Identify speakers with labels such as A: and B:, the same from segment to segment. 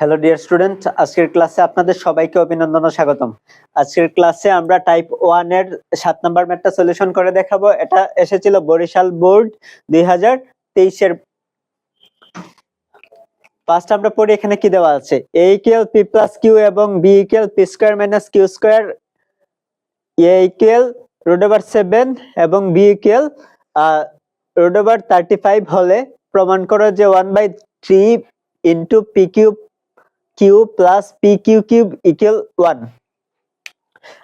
A: Hello dear student আজকের ক্লাসে আপনাদের সবাইকে অভিনন্দন ও স্বাগতম। আজকের ক্লাসে আমরা টাইপ ওয়ানের সাত নাম্বার ম্যাথটা সলিউশন করে দেখাবো। এটা এসেছিল বরিশাল বোর্ড দুই হাজার তেইশের ফার্স্ট আমরা পড়ি এখানে কি দেওয়া আছে? A equal P plus Q এবং B equal P square minus Q square A equal root over seven এবং B equal root over thirty five হলে প্রমাণ করো যে one by three into P cube Q plus P Q cube equal one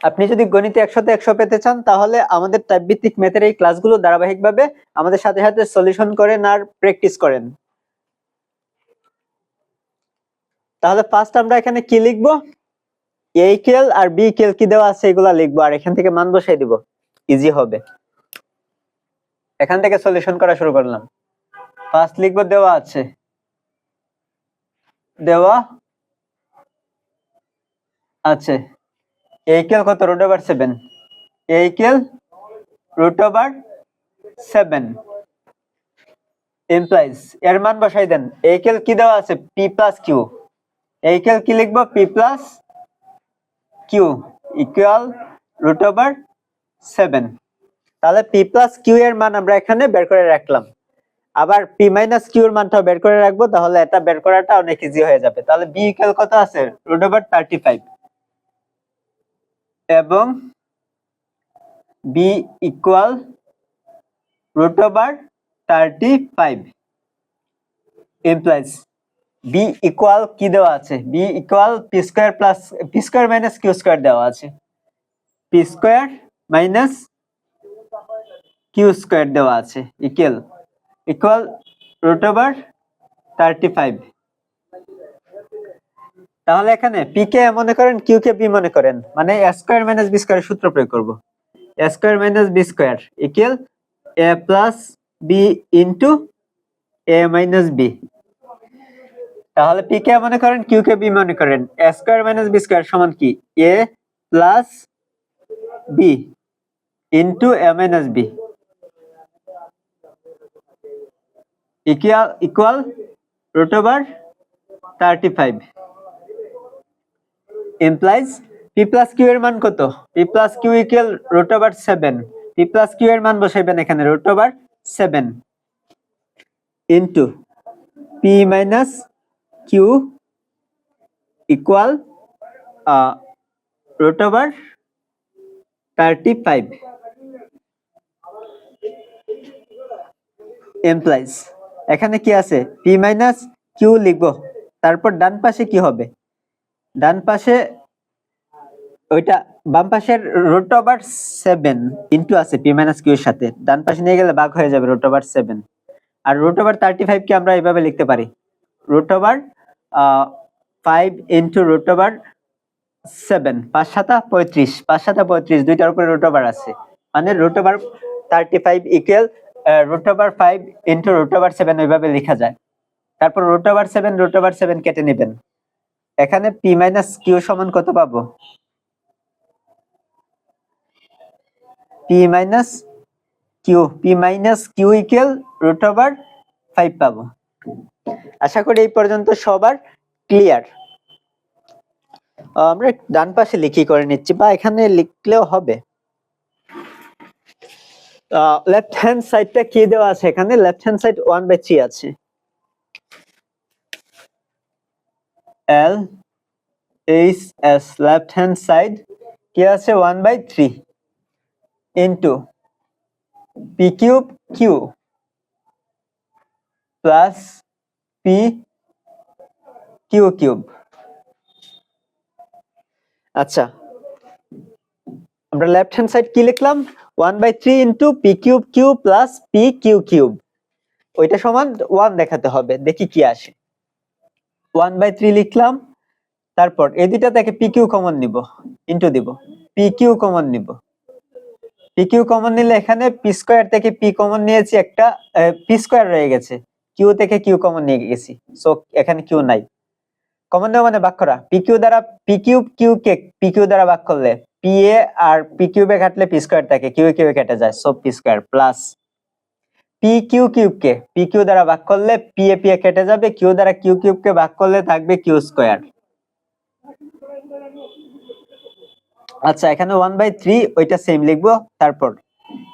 A: আপনি যদি গণিতে একশোতে একশো পেতে চান, তাহলে আমাদের টাইপ ভিত্তিক ম্যাথের এই ক্লাসগুলো ধারাবাহিকভাবে আমাদের সাথে সাথে সলিউশন করেন আর প্র্যাকটিস করেন। তাহলে ফার্স্ট আমরা এখানে কি লিখব? এ ইকুয়াল আর বি ইকুয়াল কি দেওয়া আছে এগুলা লিখব, আর এখান থেকে মান বসাই দিব। ইজি হবে। এখান থেকে সলিউশন করা শুরু করলাম। ফার্স্ট লিখব দেওয়া আছে। দেওয়া আছে। এ ইকুয়াল কত? Root over seven A equal root over seven implies এর মান বসাই দেন। এ ইকুয়াল কি দেওয়া আছে? P plus Q A equal কি লিখব? P plus Q equal root over seven তাহলে পি প্লাস কিউ এর মান আমরা এখানে বের করে রাখলাম। আবার পি মাইনাস কিউ এর মানটাও বের করে রাখব, তাহলে এটা বের করাটা অনেক ইজি হয়ে যাবে। তাহলে বি ইকুয়াল কত আছে? রুট ওভার থার্টি ফাইভ এবং B equal root over thirty five implies B equal কি দেওয়া আছে? B equal P square plus P square minus Q square দেওয়া আছে। P square minus Q square দেওয়া আছে। Equal equal root over thirty five তাহলে এখানে পি কে মনে করেন কিউ কে বি মনে করেন। মানে A square minus B square সূত্র প্রয়োগ করব। A square minus B square equal A plus B into A minus B তাহলে পি কে মনে করেন কিউ কে বি মনে করেন। A square minus B square সমান কি? A plus B into A minus B equal equal root over thirty five implies P plus Q এর মান কত? P plus Q equal root over seven P plus Q এর মান বসাইবেন এখানে root over seven into P minus Q equal root over thirty five implies এখানে কি আছে? পি মাইনাস কিউ লিখব। তারপর ডান পাশে কি হবে? ডান পাশে ওইটা বাম পাশের রুট ওভার সেভেন ইন্টু আছে পি মাইনাস কিউ এর সাথে ডান পাশে নিয়ে গেলে ভাগ হয়ে যাবে রুট ওভার সেভেন আর রুট ওভার থার্টি ফাইভ কে আমরা এইভাবে লিখতে পারি root over five into root over seven পাঁচ সাতা পঁয়ত্রিশ পাঁচ সাতা পঁয়ত্রিশ দুইটার উপরে রুট ওভার আছে মানে root over thirty five equal root over five into root over seven ওইভাবে লেখা যায় তারপর root over seven root over seven কেটে নেবেন এখানে পি মাইনাস কিউ সমান কত পাবো? P minus Q P minus Q equal root over five পাবো। আশা করি এই পর্যন্ত সবার ক্লিয়ার আমরা ডান পাশে লিখি করে নিচ্ছি, বা এখানে লিখলেও হবে। লেফট হ্যান্ড সাইডটা কি দেওয়া আছে এখানে? Left hand side one by three আছে। L H S left hand side কি আছে one by three into P cube Q plus P Q cube আচ্ছা আমরা লেফট হ্যান্ড সাইড কি লিখলাম? One by three into P cube Q plus P Q cube ওইটা সমান one দেখাতে হবে, দেখি কি আসে। ওয়ান বাই থ্রি লিখলাম, তারপর এই দুইটা থেকে পি কিউ কমন নিব ইন্টু দিব পি কিউ কমন নিব। পি কিউ কমন নিলে এখানে পি স্কোয়ার থেকে পি কমন নিয়েছি একটা পি স্কোয়ার রয়ে গেছে। কিউ থেকে কিউ কমন নিয়ে গেছি সো এখানে কিউ নাই। কমন নেওয়া মানে ভাগ করা পি কিউ দ্বারা পি কিউব কিউ কে পি কিউ দ্বারা ভাগ করলে পি এ আর পি কিউবে কাটলে পি স্কোয়ার থাকে কিউ কিউ কেটে যায় so P square plus P Q কিউবকে P Q দ্বারা ভাগ করলে পি এ পি এ কেটে যাবে। কিউ দ্বারা কিউ কিউবকে ভাগ করলে থাকবে কিউ স্কোয়ার আচ্ছা এখানে ওয়ান বাই থ্রি ওইটা সেম লিখব। তারপর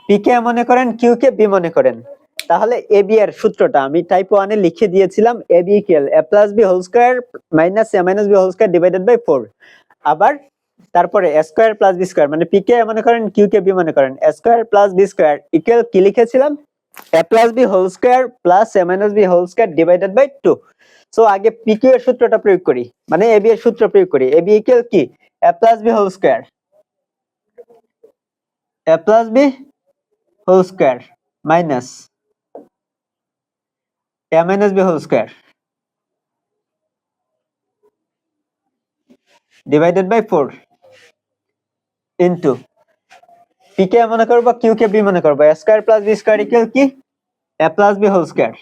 A: পি কে মনে করেন কিউ কে বি মনে করেন। তাহলে এ বি এর সূত্রটা আমি টাইপ ওয়ানে লিখে দিয়েছিলাম A B equal A plus B whole square minus A minus B whole square divided by four আবার তারপরে A square plus B square মানে পি কে মনে করেন কিউ কে বি মনে করেন। A square plus B square equal কি লিখেছিলাম? A plus B whole square plus A minus B whole square divided by two so আগে কিউ এর সূত্রটা প্রয়োগ করি। মানে বি এর সূত্র প্রয়োগ করি। বি ইকুয়াল কি? A plus B whole square a plus b whole square minus a minus b whole square divided by 4 into পিকে মনে করব কিউ কে বি মনে করব A square plus B square equal কি? A plus B whole square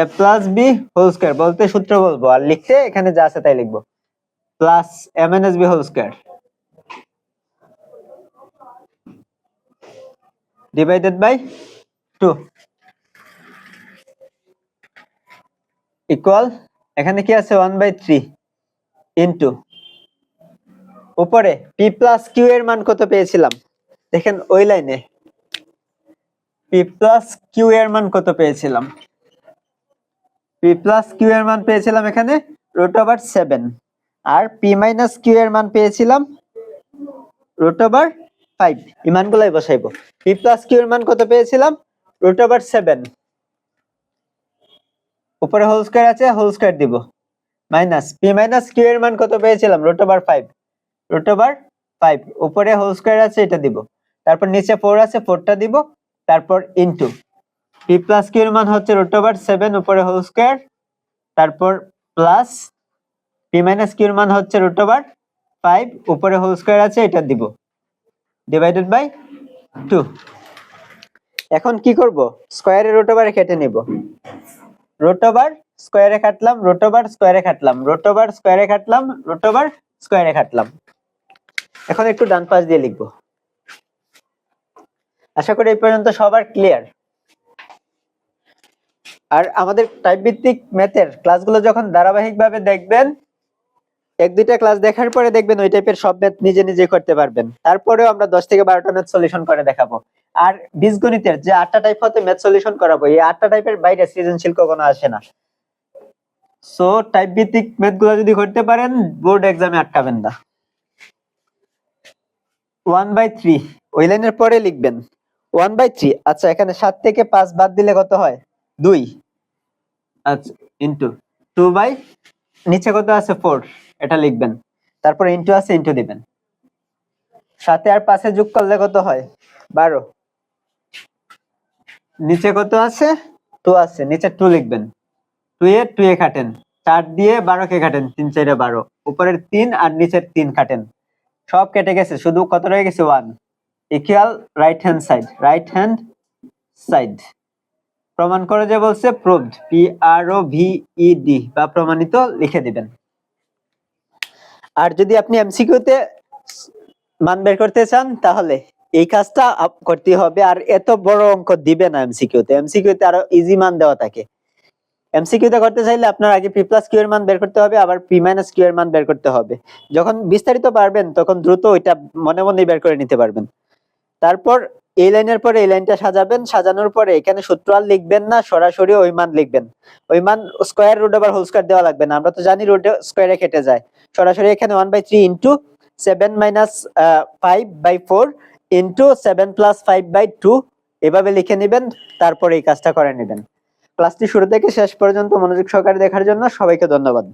A: A plus B whole square বলতে সূত্র বলব, আর লিখতে এখানে যা আছে তাই লিখব। Plus M N S B whole square divided by two equal এখানে কি আছে? ওয়ান বাই থ্রি ইন্টু উপরে p প্লাস কিউ এর মান কত পেয়েছিলাম? দেখেন ওই লাইনে। P plus q এর মান কত পেয়েছিলাম? P প্লাস কিউ এর মান পেয়েছিলাম এখানে root over 7 আর p মাইনাস কিউ এর মান পেয়েছিলাম root over 5 এই মানগুলাই বসাইবো। P plus q এর মান কত পেয়েছিলাম? root over 7 উপরে হোল স্কয়ার আছে হোল স্কয়ার দিব। মাইনাস পি মাইনাস কিউ এর মান কত পেয়েছিলাম? root over 5 root over 5 উপরে হোল স্কয়ার আছে, এটা দিব। তারপর নিচে ফোর আছে ফোরটা দিব, তারপর ইনটু পি প্লাস এর মান হচ্ছে root over 7 উপরে হোল স্কয়ার তারপর প্লাস পি মাইনাস এর মান হচ্ছে root over 5 উপরে হোল স্কয়ার আছে, এটা দিব। ডিভাইডেড বাই টু এখন কি করব? স্কোয়ারে রুট ওভারে কেটে নিব। রুট ওভার স্কোয়ারে কাটলাম রুট ওভার স্কোয়ারে কাটলাম রুট ওভার স্কোয়ারে কাটলাম রুট ওভার স্কোয়ারে কাটলাম। এখন একটু ডান পাশ দিয়ে লিখব। আশা করি এই পর্যন্ত সবার ক্লিয়ার আর আমাদের টাইপ ভিত্তিক ম্যাথের ক্লাসগুলো যখন ধারাবাহিকভাবে দেখবেন, এক দুইটা ক্লাস দেখার পরে দেখবেন ওই টাইপের সব ম্যাথ নিজে নিজে করতে পারবেন। তারপরেও আমরা দশ থেকে বারোটা ম্যাথ সলিউশন করে দেখাবো। আর বীজগণিতের যে আটটা টাইপ হতে ম্যাথ সলিউশন করাবো, এই আটটা টাইপের বাইরে সৃজনশীল কখনো আসে না। সো টাইপ ভিত্তিক ম্যাথগুলো যদি করতে পারেন বোর্ড এক্সামে আটকাবেন না। ওয়ান বাই থ্রি ওই লাইনের পরে লিখবেন। ওয়ান বাই থ্রি আচ্ছা এখানে সাত থেকে পাঁচ বাদ দিলে কত হয়? দুই। আচ্ছা ইন্টু টু বাই নিচে কত আছে? ফোর এটা লিখবেন। তারপর ইন্টু আছে ইন্টু দিবেন। সাথে আর পাশে যোগ করলে কত হয়? বারো। নিচে কত আছে? টু আছে, নিচে টু লিখবেন। টু এ টু এ কাটেন চার দিয়ে বারো কে কাটেন তিন চারে বারো। উপরের তিন আর নিচের তিন কাটেন সব কেটে গেছে, শুধু কত রয়ে গেছে? One equal right hand side right hand side প্রমাণ করে যে বলছে proved P R O V E D বা প্রমাণিত লিখে দিবেন। আর যদি আপনি এমসিকিউতে মান বের করতে চান, তাহলে এই কাজটা করতে হবে। আর এত বড় অঙ্ক দিবে না এমসিকিউতে এমসিকিউতে আরও ইজি মান দেওয়া থাকে। এমসিকিউতে করতে চাইলে আপনার আগে পি প্লাস কিউ এর মান বের করতে হবে, আবার পি মাইনাস কিউ এর মান বের করতে হবে। যখন বিস্তারিত পারবেন, তখন দ্রুত ওইটা মনে মনে বের করে নিতে পারবেন। তারপর এই লাইনের পরে এই লাইনটা সাজাবেন, সাজানোর পরে এখানে সূত্র আর লিখবেন না, সরাসরি ওই মান লিখবেন। ওই মান স্কোয়ার রুট আবার হোল স্কোয়ার দেওয়া লাগবে না, আমরা তো জানি রুট স্কোয়ারে কেটে যায়। সরাসরি এখানে one by three into seven minus five by four into seven plus five by two এভাবে লিখে নেবেন, তারপর এই কাজটা করে নেবেন। ক্লাসটি শুরু থেকে শেষ পর্যন্ত মনোযোগ সহকারে দেখার জন্য সবাইকে ধন্যবাদ।